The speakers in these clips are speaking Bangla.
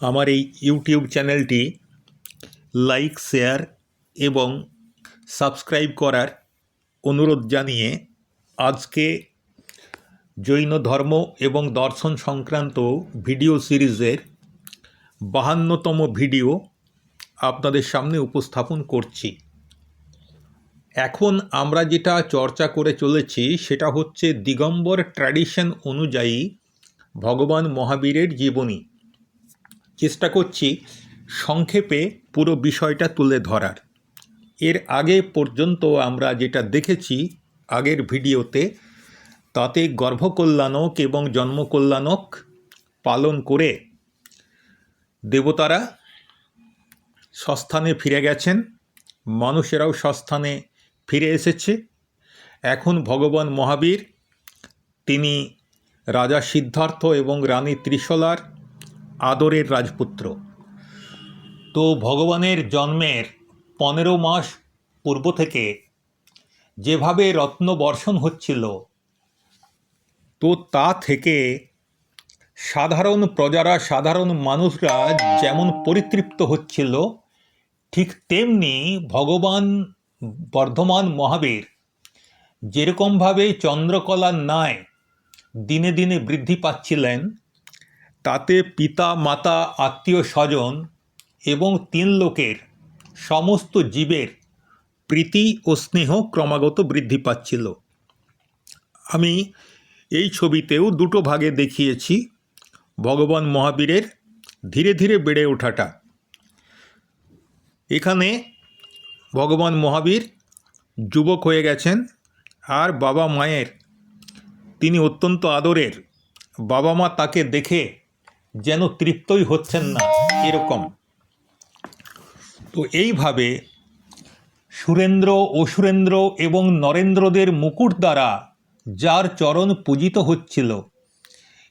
আমার এই ইউটিউব চ্যানেলটি লাইক, শেয়ার এবং সাবস্ক্রাইব করার অনুরোধ জানিয়ে আজকে জৈন ধর্ম এবং দর্শন সংক্রান্ত ভিডিও সিরিজের বাহান্নতম ভিডিও আপনাদের সামনে উপস্থাপন করছি। এখন আমরা যেটা চর্চা করে চলেছি সেটা হচ্ছে দিগম্বর ট্র্যাডিশন অনুযায়ী ভগবান মহাবীরের জীবনী। চেষ্টা করছি সংক্ষেপে পুরো বিষয়টা তুলে ধরার। এর আগে পর্যন্ত আমরা যেটা দেখেছি আগের ভিডিওতে, তাতে গর্ভকল্যাণক এবং জন্মকল্যাণক পালন করে দেবতারা সস্থানে ফিরে গেছেন, মানুষেরাও সস্থানে ফিরে এসেছে। এখন ভগবান মহাবীর, তিনি রাজা সিদ্ধার্থ এবং রানী ত্রিশলার আদরের রাজপুত্র। তো ভগবানের জন্মের পনেরো মাস পূর্ব থেকে যেভাবে রত্ন বর্ষণ হচ্ছিল, তো তা থেকে সাধারণ প্রজারা, সাধারণ মানুষরা যেমন পরিতৃপ্ত হচ্ছিল, ঠিক তেমনি ভগবান বর্ধমান মহাবীর যেরকমভাবে চন্দ্রকলার ন্যায় দিনে দিনে বৃদ্ধি পাচ্ছিলেন তাতে পিতা, মাতা, আত্মীয় স্বজন এবং তিন লোকের সমস্ত জীবের প্রীতি ও স্নেহ ক্রমাগত বৃদ্ধি পাচ্ছিল। আমি এই ছবিতেও দুটো ভাগে দেখিয়েছি, ভগবান মহাবীরের ধীরে ধীরে বেড়ে ওঠাটা। এখানে ভগবান মহাবীর যুবক হয়ে গেছেন আর বাবা মায়ের, তিনি অত্যন্ত আদরের বাবা মা তাকে দেখে যেন তৃপ্তই হচ্ছেন না, এরকম। তো এইভাবে সুরেন্দ্র অসুরেন্দ্র এবং নরেন্দ্রদের মুকুট দ্বারা যার চরণ পূজিত হচ্ছিল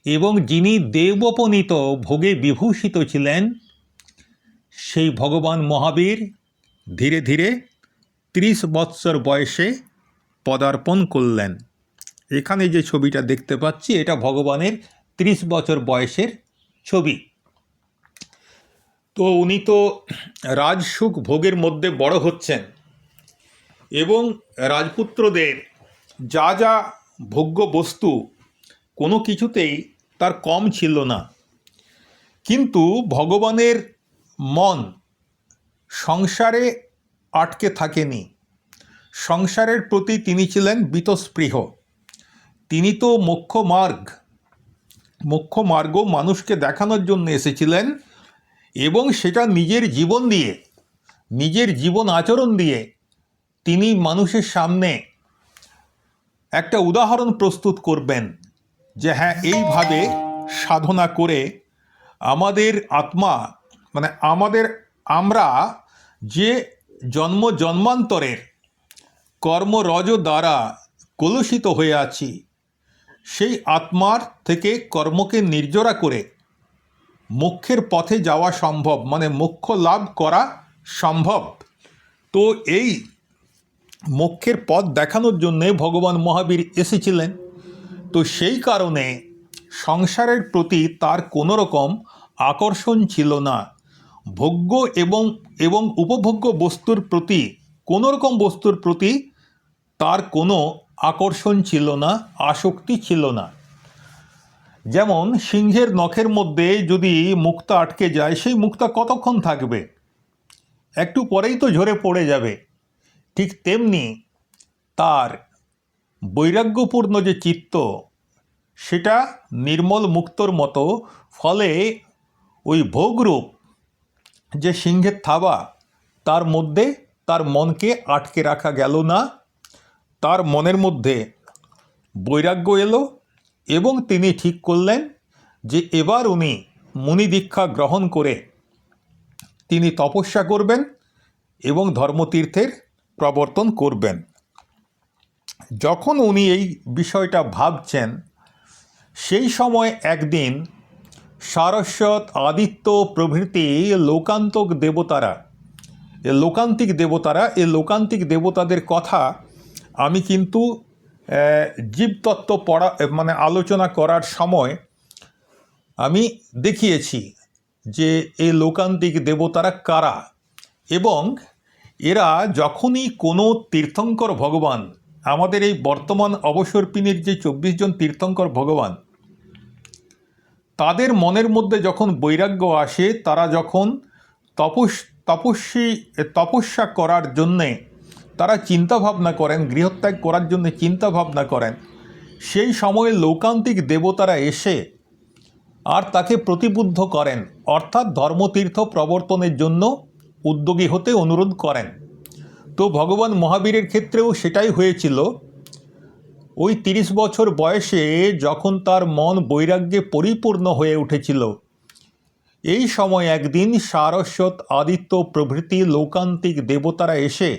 এবং যিনি দেবোপনীত ভোগে বিভূষিত ছিলেন, সেই ভগবান মহাবীর ধীরে ধীরে ত্রিশ বৎসর বয়সে পদার্পণ করলেন। এখানে যে ছবিটা দেখতে পাচ্ছি, এটা ভগবানের ত্রিশ বছর বয়সের ছবি। তো উনি তো রাজসুখ ভোগের মধ্যে বড় হচ্ছেন এবং রাজপুত্রদের যা যা ভোগ্য বস্তু কোনো কিছুতেই তার কম ছিল না। কিন্তু ভগবানের মন সংসারে আটকে থাকেনি। সংসারের প্রতি তিনি ছিলেন বীতস্পৃহ। তিনি তো মোক্ষ মার্গ। মোক্ষ মার্গ মানুষকে দেখানোর জন্য এসেছিলেন এবং সেটা নিজের জীবন দিয়ে, নিজের জীবন আচরণ দিয়ে তিনি মানুষের সামনে একটা উদাহরণ প্রস্তুত করবেন যে হ্যাঁ এইভাবে সাধনা করে আমাদের আত্মা মানে আমাদের আমরা যে জন্ম জন্মান্তরের কর্মরজ দ্বারা কলুষিত হয়ে আছি সেই আত্মার থেকে কর্মকে নির্জরা করে মোক্ষের পথে যাওয়া সম্ভব মানে মোক্ষ লাভ করা সম্ভব। তো এই মোক্ষের পথ দেখানোর জন্যে ভগবান মহাবীর এসেছিলেন। তো সেই কারণে সংসারের প্রতি তার কোনো রকম আকর্ষণ ছিল না। ভোগ্য এবং এবং উপভোগ্য বস্তুর প্রতি কোনো রকম বস্তুর প্রতি তার কোনো আকর্ষণ ছিল না, আসক্তি ছিল না। যেমন সিংহের নখের মধ্যে যদি মুক্তা আটকে যায়, সেই মুক্তা কতক্ষণ থাকবে? একটু পরেই তো ঝরে পড়ে যাবে। ঠিক তেমনি তার বৈরাগ্যপূর্ণ যে চিত্ত, সেটা নির্মল মুক্তর মতো, ফলে ওই ভোগরূপ যে সিংহের থাবা, তার মধ্যে তার মনকে আটকে রাখা গেল না। তার মনের মধ্যে বৈরাগ্য এলো এবং তিনি ঠিক করলেন যে এবার উনি মুনি দীক্ষা গ্রহণ করে তিনি তপস্যা করবেন এবং ধর্মতীর্থের প্রবর্তন করবেন। যখন উনি এই বিষয়টা ভাবছেন, সেই সময় একদিন সারস্বত, আদিত্য প্রভৃতি লোকান্তক দেবতারা, লোকান্তিক দেবতারা এ লোকান্তিক দেবতাদের কথা আমি কিন্তু জীবতত্ত্ব পড়া মানে আলোচনা করার সময় আমি দেখিয়েছি যে এই লোকান্তিক দেবতারা কারা এবং এরা যখনই কোনো তীর্থঙ্কর ভগবান, আমাদের এই বর্তমান অবসরপিনীর যে চব্বিশ জন তীর্থঙ্কর ভগবান, তাদের মনের মধ্যে যখন বৈরাগ্য আসে, তারা যখন তপস, তপস্বী তপস্যা করার জন্যে তারা চিন্তা ভাবনা করেন, গৃহত্যাগ করার জন্য চিন্তা ভাবনা করেন। সেই সময়ে লৌকান্তিক দেবতারা এসে আর তাকে প্রতিবুদ্ধ করেন, অর্থাৎ ধর্মতীর্থ প্রবর্তনের জন্য উদ্যোগী হতে অনুরোধ করেন। তো ভগবান মহাবীরের ক্ষেত্রেও সেটাই হয়েছিল। ওই তিরিশ বছর বয়সে যখন তার মন বৈরাগ্যে পরিপূর্ণ হয়ে উঠেছিল, এই সময় একদিন সারস্বত আদিত্য প্রভৃতি লৌকান্তিক দেবতারা এসে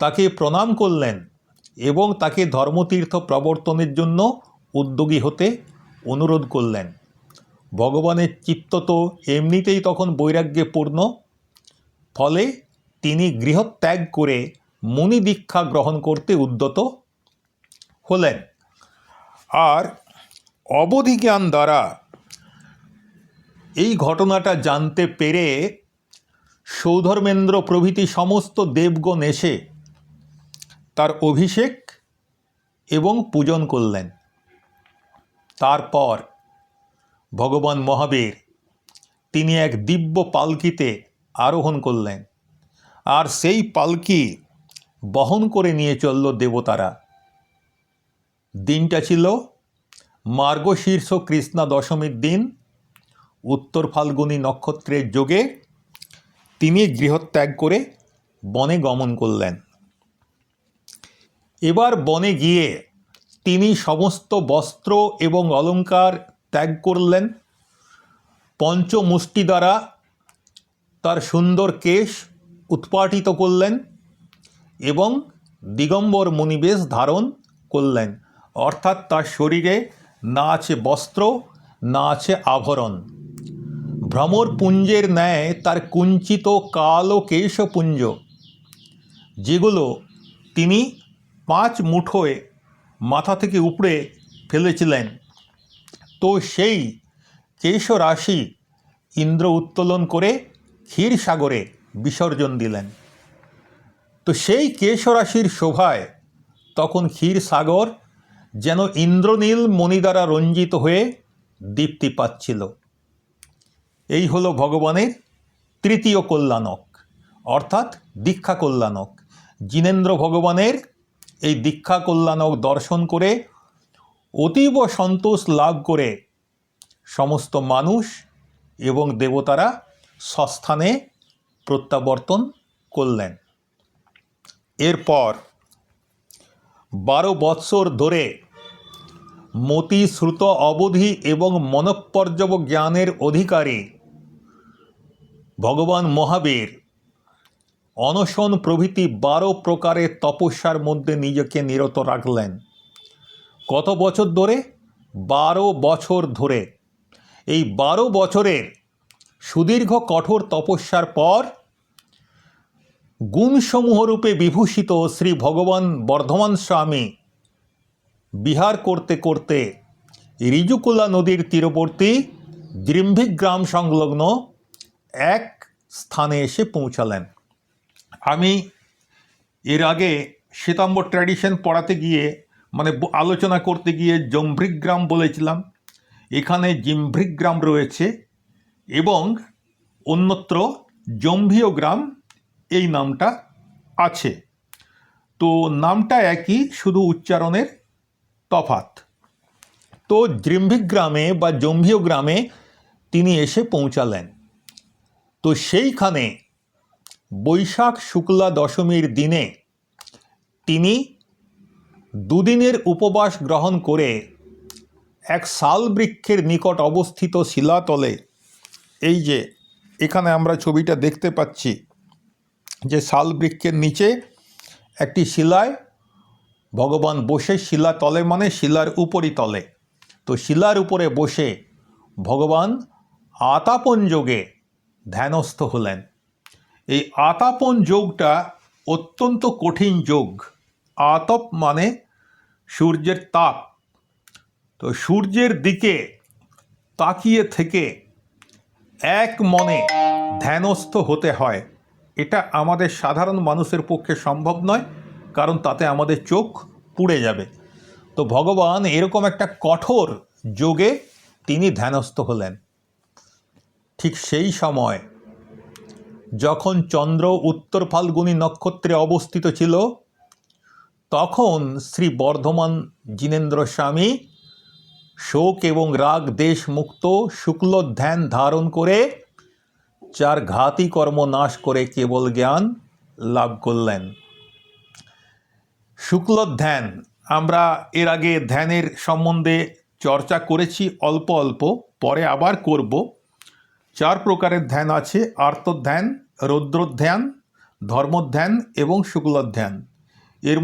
তাকে প্রণাম করলেন এবং তাকে ধর্মতীর্থ প্রবর্তনের জন্য উদ্যোগী হতে অনুরোধ করলেন। ভগবানের চিত্ত তো এমনিতেই তখন বৈরাগ্যে পূর্ণ। ফলে তিনি গৃহত্যাগ করে মুনি দীক্ষা গ্রহণ করতে উদ্যত হলেন। আর অবধি জ্ঞান দ্বারা এই ঘটনাটা জানতে পেরে সৌধর্মেন্দ্র প্রভৃতি সমস্ত দেবগণ এসে তার অভিষেক এবং পূজন করলেন। তারপর ভগবান মহাবীর তিনি এক দিব্য পালকিতে আরোহণ করলেন। আর সেই পালকি বহন করে নিয়ে চলল দেবতারা। দিনটা ছিল মার্গশীর্ষ কৃষ্ণা দশমীর দিন। উত্তর ফাল্গুনী নক্ষত্রের যোগে তিনি গৃহত্যাগ করে বনে গমন করলেন। এবার বনে গিয়ে তিনি সমস্ত বস্ত্র এবং অলংকার ত্যাগ করলেন। পঞ্চমুষ্টি দ্বারা তার সুন্দর কেশ উৎপাটিত করলেন এবং দিগম্বর মণিবেশ ধারণ করলেন। অর্থাৎ তার শরীরে না আছে বস্ত্র, না আছে আভরণ। ভ্রমর পুঞ্জের ন্যায় তার কুঞ্চিত কালো কেশপুঞ্জ, যেগুলো তিনি পাঁচ মুঠোয় মাথা থেকে উপড়ে ফেলেছিলেন। তো সেই কেশরাশি ইন্দ্র উত্তোলন করে ক্ষীর সাগরে বিসর্জন দিলেন। তো সেই কেশরাশির শোভায় তখন ক্ষীর সাগর যেন ইন্দ্রনীল মণি দ্বারা রঞ্জিত হয়ে দীপ্তি পাচ্ছিল। এই হলো ভগবানের তৃতীয় কল্যাণক, অর্থাৎ দীক্ষা কল্যাণক। জিনেন্দ্র ভগবানের এই দীক্ষা কল্যাণক দর্শন করে অতীব সন্তোষ লাভ করে সমস্ত মানুষ এবং দেবতারা সস্থানে প্রত্যাবর্তন করলেন। এরপর বারো বৎসর ধরে মতি শ্রুত অবধি এবং মনঃপর্যব জ্ঞানের অধিকারী ভগবান মহাবীর অনশন প্রভৃতি বারো প্রকারের তপস্যার মধ্যে নিজেকে নিরত রাখলেন। কত বছর ধরে? বারো বছর ধরে। এই বারো বছরের সুদীর্ঘ কঠোর তপস্যার পর গুণসমূহরূপে বিভূষিত শ্রী ভগবান বর্ধমান স্বামী বিহার করতে করতে রিজুকুলা নদীর তীরবর্তী দ্রিম্ভিক গ্রাম সংলগ্ন এক স্থানে এসে পৌঁছালেন। আমি এর আগে শ্বেতাম্বর ট্র্যাডিশন পড়াতে গিয়ে মানে আলোচনা করতে গিয়ে জম্ভ্রিক গ্রাম বলেছিলাম। এখানে জিম্ভ্রিক গ্রাম রয়েছে এবং অন্যত্র জম্ভীয় গ্রাম এই নামটা আছে। তো নামটা একই, শুধু উচ্চারণের তফাত তো দ্রিম্ভিক গ্রামে বা জম্ভীয় গ্রামে তিনি এসে পৌঁছালেন। তো সেইখানে বৈশাখ শুক্লা দশমীর দিনে তিনি দুদিনের উপবাস গ্রহণ করে এক শাল বৃক্ষের নিকট অবস্থিত শিলাতলে, এই যে এখানে আমরা ছবিটা দেখতে পাচ্ছি যে শাল বৃক্ষের নিচে একটি শিলায় ভগবান বসে শিলা তলে মানে শিলার উপরই তলে। তো শিলার উপরে বসে ভগবান আতাপন যোগে ধ্যানস্থ হলেন। এই আতাপন যোগটা অত্যন্ত কঠিন যোগ। আতপ মানে সূর্যের তাপ। তো সূর্যের দিকে তাকিয়ে থেকে এক মনে ধ্যানস্থ হতে হয়। এটা আমাদের সাধারণ মানুষের পক্ষে সম্ভব নয়, কারণ তাতে আমাদের চোখ পুড়ে যাবে। তো ভগবান এরকম একটা কঠোর যোগে তিনি ধ্যানস্থ হলেন। ঠিক সেই সময় যখন চন্দ্র উত্তর ফাল্গুনী নক্ষত্রে অবস্থিত ছিল, তখন শ্রী বর্ধমান জিনেন্দ্র স্বামী শোক এবং রাগ দেশ মুক্ত শুক্ল ধ্যান ধারণ করে চার ঘাতি কর্ম নাশ করে কেবল জ্ঞান লাভ করলেন। শুক্ল ধ্যান, আমরা এর আগে ধ্যানের সম্বন্ধে চর্চা করেছি, অল্প অল্প, পরে আবার করব। চার প্রকারের ধ্যান আছে, আর্তধ্যান, রৌদ্রধ্যান, ধর্মধ্যান এবং শুক্লধ্যান। এর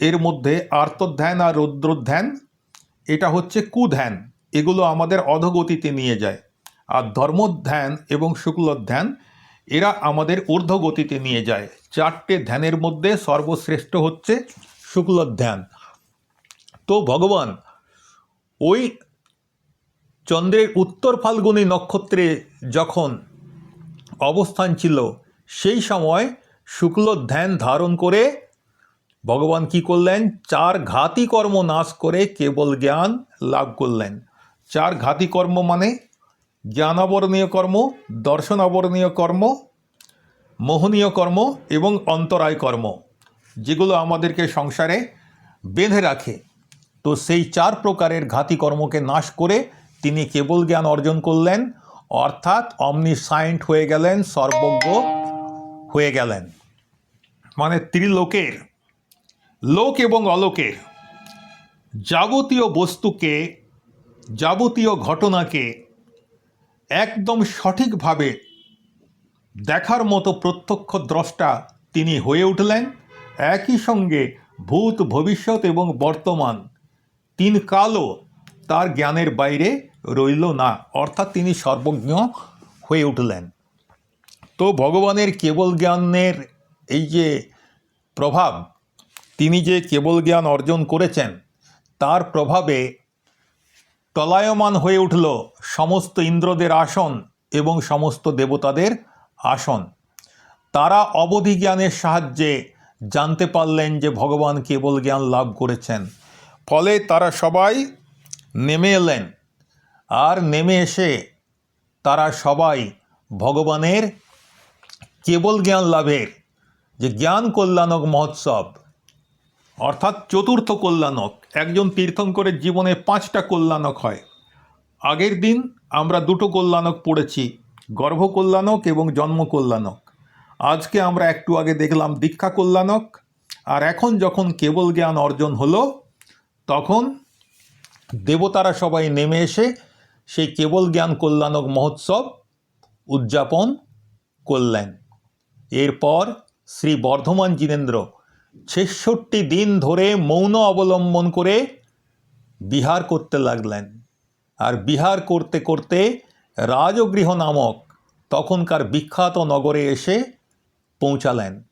এর মধ্যে আর্তধ্যান আর রৌদ্রধ্যান, এটা হচ্ছে কুধ্যান, এগুলো আমাদের অধগতিতে নিয়ে যায়। আর ধর্মধ্যান এবং শুক্লধ্যান, এরা আমাদের ঊর্ধ্বগতিতে নিয়ে যায়। চারটে ধ্যানের মধ্যে সর্বশ্রেষ্ঠ হচ্ছে শুক্লধ্যান। তো ভগবান, ওই চন্দ্রের উত্তর ফাল্গুনী নক্ষত্রে যখন অবস্থান ছিল, সেই সময় শুক্ল ধ্যান ধারণ করে ভগবান কি করলেন? চার ঘাতি কর্ম নাশ করে কেবল জ্ঞান লাভ করলেন। চার ঘাতি কর্ম মানে জ্ঞানাবরণীয় কর্ম, দর্শনাবরণীয় কর্ম, মোহনীয় কর্ম এবং অন্তরায় কর্ম, যেগুলো আমাদেরকে সংসারে বেঁধে রাখে। তো সেই চার প্রকারের ঘাতি কর্মকে নাশ করে তিনি কেবল জ্ঞান অর্জন করলেন, অর্থাৎ অমনি অমনিসাইন্ট হয়ে গেলেন, সর্বজ্ঞ হয়ে গেলেন। মানে ত্রিলোকের, লোক এবং অলোকের যাবতীয় বস্তুকে, যাবতীয় ঘটনাকে একদম সঠিকভাবে দেখার মতো প্রত্যক্ষ দ্রষ্টা তিনি হয়ে উঠলেন। একই সঙ্গে ভূত ভবিষ্যৎ এবং বর্তমান তিন কালও তার জ্ঞানের বাইরে রইল না। অর্থাৎ তিনি সর্বজ্ঞ হয়ে উঠলেন। তো ভগবানের কেবল জ্ঞানের এই যে প্রভাব, তিনি যে কেবল জ্ঞান অর্জন করেছেন, তার প্রভাবে টলায়মান হয়ে উঠল সমস্ত ইন্দ্রদের আসন এবং সমস্ত দেবতাদের আসন। তারা অবধি জ্ঞানের সাহায্যে জানতে পারলেন যে ভগবান কেবল জ্ঞান লাভ করেছেন। ফলে তারা সবাই নেমে এলেন। আর নেমে এসে তারা সবাই ভগবানের কেবল জ্ঞান লাভের যে জ্ঞান কল্যাণক মহোৎসব, অর্থাৎ চতুর্থ কল্যাণক, একজন তীর্থঙ্করের জীবনে পাঁচটা কল্যাণক হয়। আগের দিন আমরা দুটো কল্যাণক পড়েছি, গর্ভ কল্যাণক এবং জন্ম কল্যাণক। আজকে আমরা একটু আগে দেখলাম দীক্ষা কল্যাণক, আর এখন যখন কেবল জ্ঞান অর্জন হলো, তখন দেবতারা সবাই নেমে এসে সেই কেবল জ্ঞান কল্যাণক মহোৎসব উদযাপন করলেন। এরপর শ্রী বর্ধমান জিনেন্দ্র ছেষট্টি দিন ধরে মৌন অবলম্বন করে বিহার করতে লাগলেন। আর বিহার করতে করতে রাজগৃহ নামক তখনকার বিখ্যাত নগরে এসে পৌঁছালেন।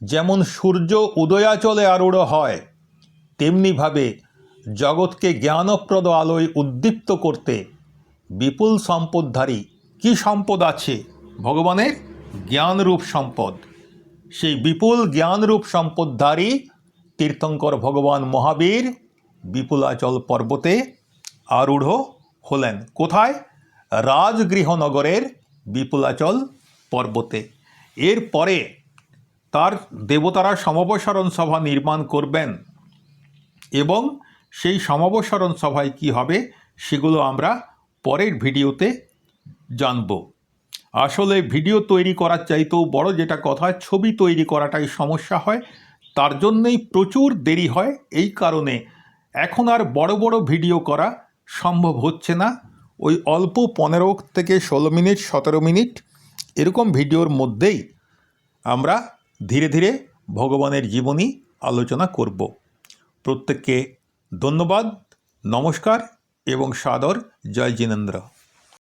যেমন সূর্য উদয়াচলে আরূঢ় হয়, তেমনিভাবে জগৎকে জ্ঞানপ্রদ আলোয় উদ্দীপ্ত করতে বিপুল সম্পদধারী কি সম্পদ আছে? ভগবানের জ্ঞানরূপ সম্পদ। সেই বিপুল জ্ঞানরূপ সম্পদধারী তীর্থঙ্কর ভগবান মহাবীর বিপুলাচল পর্বতে আরূঢ় হলেন। কোথায়? রাজগৃহনগরের বিপুলাচল পর্বতে। এরপরে তার দেবতারা সমবসরণ সভা নির্মাণ করবেন এবং সেই সমাবসরণ সভায় কি হবে সেগুলো আমরা পরের ভিডিওতে জানব। আসলে ভিডিও তৈরি করার চাইতেও বড় যেটা কথা, ছবি তৈরি করাটাই সমস্যা হয়। তার জন্যই প্রচুর দেরি হয়। এই কারণে এখন আর বড় বড় ভিডিও করা সম্ভব হচ্ছে না। ওই অল্প পনেরো থেকে ষোলো মিনিট, সতেরো মিনিট এরকম ভিডিওর মধ্যেই আমরা ধীরে ধীরে ভগবানের জীবনী আলোচনা করব। প্রত্যেককে ধন্যবাদ নমস্কার এবং সাদর জয় জিনেন্দ্র।